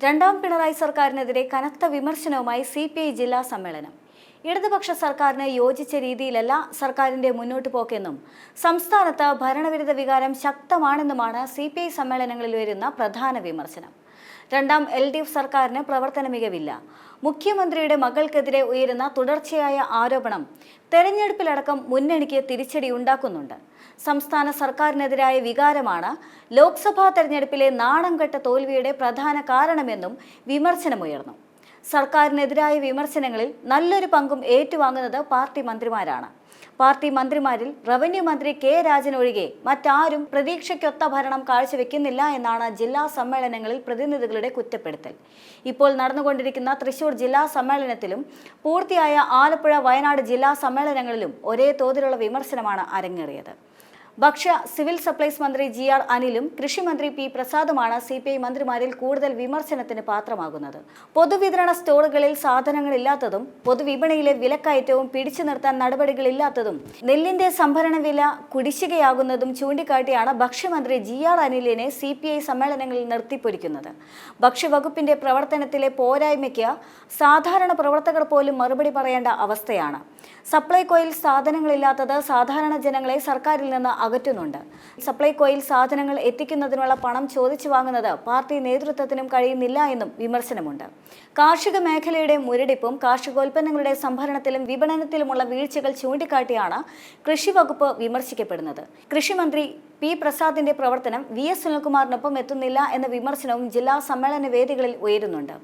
രണ്ടാം പിണറായി സർക്കാരിനെതിരെ കനത്ത വിമർശനവുമായി സി പി ഐ ജില്ലാ സമ്മേളനം. ഇടതുപക്ഷ സർക്കാരിന് യോജിച്ച രീതിയിലല്ല സർക്കാരിന്റെ മുന്നോട്ട് പോക്കെന്നും സംസ്ഥാനത്ത് ഭരണവിരുദ്ധ വികാരം ശക്തമാണെന്നുമാണ് സി സമ്മേളനങ്ങളിൽ വരുന്ന പ്രധാന വിമർശനം. രണ്ടാം എൽ ഡി എഫ് സർക്കാരിന് പ്രവർത്തന മികവില്ല. മുഖ്യമന്ത്രിയുടെ മകൾക്കെതിരെ ഉയരുന്ന തുടർച്ചയായ ആരോപണം തെരഞ്ഞെടുപ്പിലടക്കം മുന്നണിക്ക് തിരിച്ചടി ഉണ്ടാക്കുന്നുണ്ട്. സംസ്ഥാന സർക്കാരിനെതിരായ വികാരമാണ് ലോക്സഭാ തെരഞ്ഞെടുപ്പിലെ നാണംകെട്ട തോൽവിയുടെ പ്രധാന കാരണമെന്നും വിമർശനമുയർന്നു. സർക്കാരിനെതിരായ വിമർശനങ്ങളിൽ നല്ലൊരു പങ്കും ഏറ്റുവാങ്ങുന്നത് പാർട്ടി മന്ത്രിമാരാണ്. പാർട്ടി മന്ത്രിമാരിൽ റവന്യൂ മന്ത്രി കെ രാജൻ ഒഴികെ മറ്റാരും പ്രതീക്ഷയ്ക്കൊത്ത ഭരണം കാഴ്ചവെക്കുന്നില്ല എന്നാണ് ജില്ലാ സമ്മേളനങ്ങളിൽ പ്രതിനിധികളുടെ കുറ്റപ്പെടുത്തൽ. ഇപ്പോൾ നടന്നുകൊണ്ടിരിക്കുന്ന തൃശൂർ ജില്ലാ സമ്മേളനത്തിലും പൂർത്തിയായ ആലപ്പുഴ വയനാട് ജില്ലാ സമ്മേളനങ്ങളിലും ഒരേ തോതിലുള്ള വിമർശനമാണ് അരങ്ങേറിയത്. ഭക്ഷ്യ സിവിൽ സപ്ലൈസ് മന്ത്രി ജി ആർ അനിലും കൃഷിമന്ത്രി പി പ്രസാദുമാണ് സി പി ഐ മന്ത്രിമാരിൽ കൂടുതൽ വിമർശനത്തിന് പാത്രമാകുന്നത്. പൊതുവിതരണ സ്റ്റോറുകളിൽ സാധനങ്ങളില്ലാത്തതും പൊതുവിപണിയിലെ വിലക്കയറ്റവും പിടിച്ചു നിർത്താൻ നടപടികളില്ലാത്തതും നെല്ലിന്റെ സംഭരണ വില കുടിശ്ശികയാകുന്നതും ചൂണ്ടിക്കാട്ടിയാണ് ഭക്ഷ്യമന്ത്രി ജി ആർ അനിലിനെ സി പി ഐ സമ്മേളനങ്ങളിൽ നിർത്തിപ്പൊരിക്കുന്നത്. ഭക്ഷ്യവകുപ്പിന്റെ പ്രവർത്തനത്തിലെ പോരായ്മയ്ക്ക് സാധാരണ പ്രവർത്തകർ പോലും മറുപടി പറയേണ്ട അവസ്ഥയാണ്. സപ്ലൈകോയിൽ സാധനങ്ങളില്ലാത്തത് സാധാരണ ജനങ്ങളെ സർക്കാരിൽ നിന്ന് അകറ്റുന്നുണ്ട്. സപ്ലൈകോയിൽ സാധനങ്ങൾ എത്തിക്കുന്നതിനുള്ള പണം ചോദിച്ചു വാങ്ങുന്നത് പാർട്ടി നേതൃത്വത്തിനും കഴിയുന്നില്ല എന്നും വിമർശനമുണ്ട്. കാർഷിക മേഖലയുടെ മുരടിപ്പും കാർഷികോൽപ്പന്നങ്ങളുടെ സംഭരണത്തിലും വിപണനത്തിലുമുള്ള വീഴ്ചകൾ ചൂണ്ടിക്കാട്ടിയാണ് കൃഷി വകുപ്പ് വിമർശിക്കപ്പെടുന്നത്. കൃഷിമന്ത്രി പി പ്രസാദിന്റെ പ്രവർത്തനം വി എസ് സുനിൽകുമാറിനൊപ്പം എത്തുന്നില്ല എന്ന വിമർശനവും ജില്ലാ സമ്മേളന വേദികളിൽ ഉയരുന്നുണ്ട്.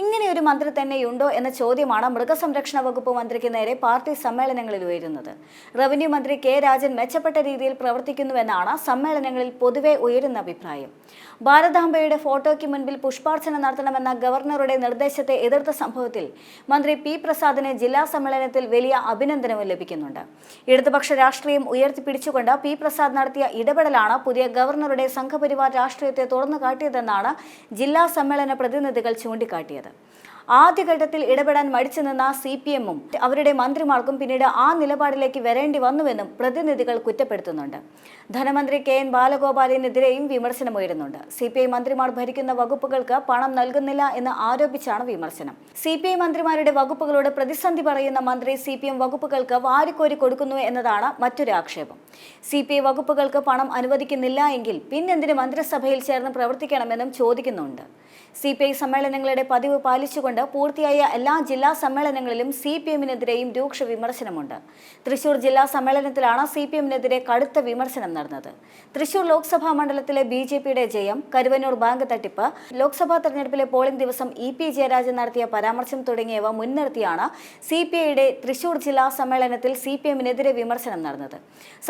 ഇങ്ങനെയൊരു മന്ത്രി തന്നെയുണ്ടോ എന്ന ചോദ്യമാണ് മൃഗസംരക്ഷണ വകുപ്പ് മന്ത്രിക്ക് നേരെ പാർട്ടി സമ്മേളനങ്ങളിൽ ഉയരുന്നത്. റവന്യൂ മന്ത്രി കെ രാജൻ മെച്ചപ്പെട്ട രീതിയിൽ പ്രവർത്തിക്കുന്നുവെന്നാണ് സമ്മേളനങ്ങളിൽ പൊതുവെ ഉയരുന്ന അഭിപ്രായം. ഭാരതാംബയുടെ ഫോട്ടോയ്ക്ക് മുൻപിൽ പുഷ്പാർച്ചന നടത്തണമെന്ന ഗവർണറുടെ നിർദ്ദേശത്തെ എതിർത്ത സംഭവത്തിൽ മന്ത്രി പി പ്രസാദിന് ജില്ലാ സമ്മേളനത്തിൽ വലിയ അഭിനന്ദനവും ലഭിക്കുന്നുണ്ട്. ഇടതുപക്ഷ രാഷ്ട്രീയം ഉയർത്തിപ്പിടിച്ചുകൊണ്ട് പി പ്രസാദ് നടത്തിയ ഇടപെടലാണ് പുതിയ ഗവർണറുടെ സംഘപരിവാർ രാഷ്ട്രീയത്തെ തുറന്നു കാട്ടിയതെന്നാണ് ജില്ലാ സമ്മേളന പ്രതിനിധികൾ ചൂണ്ടിക്കാട്ടിയത്. ആദ്യഘട്ടത്തിൽ ഇടപെടാൻ മടിച്ചു നിന്ന സി പി എമ്മും അവരുടെ മന്ത്രിമാർക്കും പിന്നീട് ആ നിലപാടിലേക്ക് വരേണ്ടി വന്നുവെന്നും പ്രതിനിധികൾ കുറ്റപ്പെടുത്തുന്നുണ്ട്. ധനമന്ത്രി കെ എൻ ബാലഗോപാലിനെതിരെയും വിമർശനമുയരുന്നുണ്ട്. സി പി ഐ മന്ത്രിമാർ ഭരിക്കുന്ന വകുപ്പുകൾക്ക് പണം നൽകുന്നില്ല എന്ന് ആരോപിച്ചാണ് വിമർശനം. സി പി ഐ മന്ത്രിമാരുടെ വകുപ്പുകളോട് പ്രതിസന്ധി പറയുന്ന മന്ത്രി സി പി എം വകുപ്പുകൾക്ക് വാരിക്കോരി കൊടുക്കുന്നു എന്നതാണ് മറ്റൊരു ആക്ഷേപം. സി പി ഐ വകുപ്പുകൾക്ക് പണം അനുവദിക്കുന്നില്ല എങ്കിൽ പിന്നെന്തിന് മന്ത്രിസഭയിൽ ചേർന്ന് പ്രവർത്തിക്കണമെന്നും ചോദിക്കുന്നുണ്ട്. സി പി ഐ സമ്മേളനങ്ങളുടെ പതിവ് പാലിച്ചുകൊണ്ട് പൂർത്തിയായ എല്ലാ ജില്ലാ സമ്മേളനങ്ങളിലും സി പി എമ്മിനെതിരെയും രൂക്ഷ വിമർശനമുണ്ട്. തൃശൂർ ജില്ലാ സമ്മേളനത്തിലാണ് സി പി എമ്മിനെതിരെ കടുത്ത വിമർശനം നടന്നത്. തൃശൂർ ലോക്സഭാ മണ്ഡലത്തിലെ ബി ജെ പിയുടെ ജയം കരുവന്നൂർ ബാങ്ക് തട്ടിപ്പ് ലോക്സഭാ തെരഞ്ഞെടുപ്പിലെ പോളിംഗ് ദിവസം ഇ പി ജയരാജൻ നടത്തിയ പരാമർശം തുടങ്ങിയവ മുൻനിർത്തിയാണ് സി പി ഐയുടെ തൃശൂർ ജില്ലാ സമ്മേളനത്തിൽ സി പി എമ്മിനെതിരെ വിമർശനം നടന്നത്.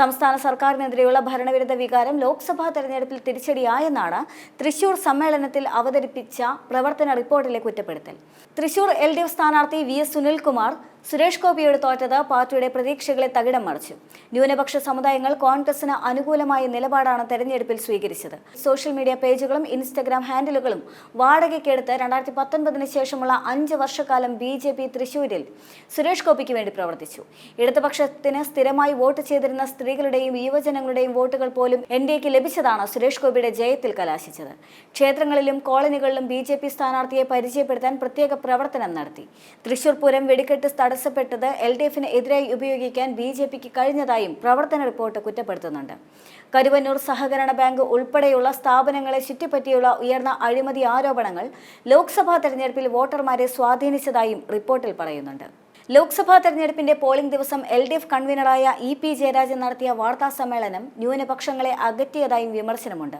സംസ്ഥാന സർക്കാരിനെതിരെയുള്ള ഭരണവിരുദ്ധ വികാരം ലോക്സഭാ തെരഞ്ഞെടുപ്പിൽ തിരിച്ചടിയായെന്നാണ് തൃശൂർ സമ്മേളനത്തിൽ അവതരിപ്പിച്ച പ്രവർത്തന റിപ്പോർട്ടിലെ കുറ്റപ്പെടുത്തൽ. തൃശൂർ എൽ ഡി എഫ് സ്ഥാനാർത്ഥി വി എസ് സുനിൽകുമാർ സുരേഷ് ഗോപിയോട് തോറ്റത് പാർട്ടിയുടെ പ്രതീക്ഷകളെ തകിടം മറിച്ചു. ന്യൂനപക്ഷ സമുദായങ്ങൾ കോൺഗ്രസിന് അനുകൂലമായ നിലപാടാണ് തെരഞ്ഞെടുപ്പിൽ സ്വീകരിച്ചത്. സോഷ്യൽ മീഡിയ പേജുകളും ഇൻസ്റ്റഗ്രാം ഹാൻഡിലുകളും വാടകയ്ക്കെടുത്ത് രണ്ടായിരത്തി പത്തൊൻപതിന് ശേഷമുള്ള അഞ്ച് വർഷക്കാലം ബി ജെ പി തൃശൂരിൽ സുരേഷ് ഗോപിക്ക് വേണ്ടി പ്രവർത്തിച്ചു. ഇടതുപക്ഷത്തിന് സ്ഥിരമായി വോട്ട് ചെയ്തിരുന്ന സ്ത്രീകളുടെയും യുവജനങ്ങളുടെയും വോട്ടുകൾ പോലും എൻ ഡി എക്ക് ലഭിച്ചതാണ് സുരേഷ് ഗോപിയുടെ ജയത്തിൽ കലാശിച്ചത്. ക്ഷേത്രങ്ങളിലും കോളനികളിലും ബി ജെ പി സ്ഥാനാർത്ഥിയെ പരിചയപ്പെടുത്താൻ പ്രത്യേക പ്രവർത്തനം നടത്തി. തൃശൂർ പൂരം വെടിക്കെട്ട് തടസ്സപ്പെട്ടത് എൽ ഡി എഫിന് എതിരായി ഉപയോഗിക്കാൻ ബി ജെ പിക്ക് കഴിഞ്ഞതായും പ്രവർത്തന റിപ്പോർട്ട് കുറ്റപ്പെടുത്തുന്നുണ്ട്. കരുവന്നൂർ സഹകരണ ബാങ്ക് ഉൾപ്പെടെയുള്ള സ്ഥാപനങ്ങളെ ചുറ്റിപ്പറ്റിയുള്ള ഉയർന്ന അഴിമതി ആരോപണങ്ങൾ ലോക്സഭാ തെരഞ്ഞെടുപ്പിൽ വോട്ടർമാരെ സ്വാധീനിച്ചതായും റിപ്പോർട്ടിൽ പറയുന്നുണ്ട്. ലോക്സഭാ തെരഞ്ഞെടുപ്പിന്റെ പോളിംഗ് ദിവസം എൽ ഡി എഫ് കൺവീനറായ ഇ പി ജയരാജൻ നടത്തിയ വാർത്താ സമ്മേളനം ന്യൂനപക്ഷങ്ങളെ അകറ്റിയതായും വിമർശനമുണ്ട്.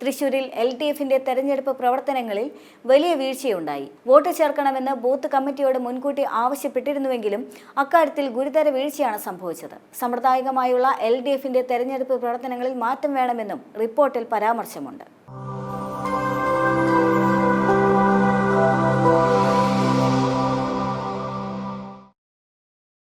തൃശൂരിൽ എൽ ഡി എഫിന്റെ തെരഞ്ഞെടുപ്പ് പ്രവർത്തനങ്ങളിൽ വലിയ വീഴ്ചയുണ്ടായി. വോട്ട് ചേർക്കണമെന്ന് ബൂത്ത് കമ്മിറ്റിയോട് മുൻകൂട്ടി ആവശ്യപ്പെട്ടിരുന്നുവെങ്കിലും അക്കാര്യത്തിൽ ഗുരുതര വീഴ്ചയാണ് സംഭവിച്ചത്. സമ്പ്രദായികമായുള്ള എൽ ഡി എഫിന്റെ തെരഞ്ഞെടുപ്പ് പ്രവർത്തനങ്ങളിൽ മാറ്റം വേണമെന്നും റിപ്പോർട്ടിൽ പരാമർശമുണ്ട്.